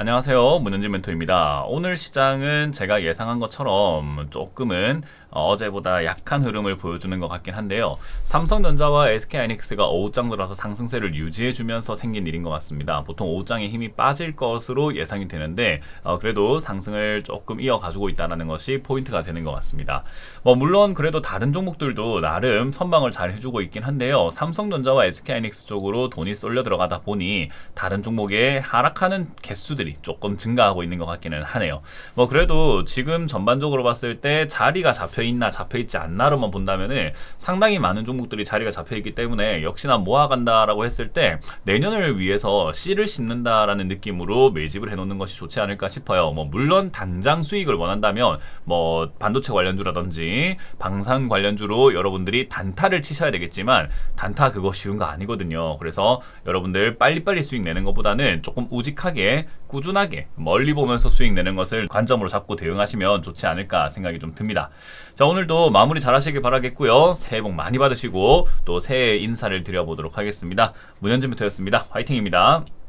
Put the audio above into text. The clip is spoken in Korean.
안녕하세요. 문현진 멘토입니다. 오늘 시장은 제가 예상한 것처럼 조금은 어제보다 약한 흐름을 보여주는 것 같긴 한데요. 삼성전자와 SK하이닉스가 오후장 들어서 상승세를 유지해주면서 생긴 일인 것 같습니다. 보통 오후장에 힘이 빠질 것으로 예상이 되는데 어, 그래도 상승을 조금 이어가지고 있다는 것이 포인트가 되는 것 같습니다. 뭐 물론 그래도 다른 종목들도 나름 선방을 잘 해주고 있긴 한데요. 삼성전자와 SK하이닉스 쪽으로 돈이 쏠려 들어가다 보니 다른 종목에 하락하는 개수들이 조금 증가하고 있는 것 같기는 하네요. 뭐 그래도 지금 전반적으로 봤을 때 자리가 잡혀 있나 잡혀 있지 않나로만 본다면은 상당히 많은 종목들이 자리가 잡혀 있기 때문에 역시나 모아간다라고 했을 때 내년을 위해서 씨를 심는다라는 느낌으로 매집을 해놓는 것이 좋지 않을까 싶어요. 뭐 물론 당장 수익을 원한다면 뭐 반도체 관련주라든지 방산 관련주로 여러분들이 단타를 치셔야 되겠지만 단타 그거 쉬운 거 아니거든요. 그래서 여러분들 빨리빨리 수익 내는 것보다는 조금 우직하게 꾸준하게 멀리 보면서 수익 내는 것을 관점으로 잡고 대응하시면 좋지 않을까 생각이 좀 듭니다. 자 오늘도 마무리 잘 하시길 바라겠고요. 새해 복 많이 받으시고 또 새해 인사를 드려보도록 하겠습니다. 문현진 부터였습니다. 화이팅입니다.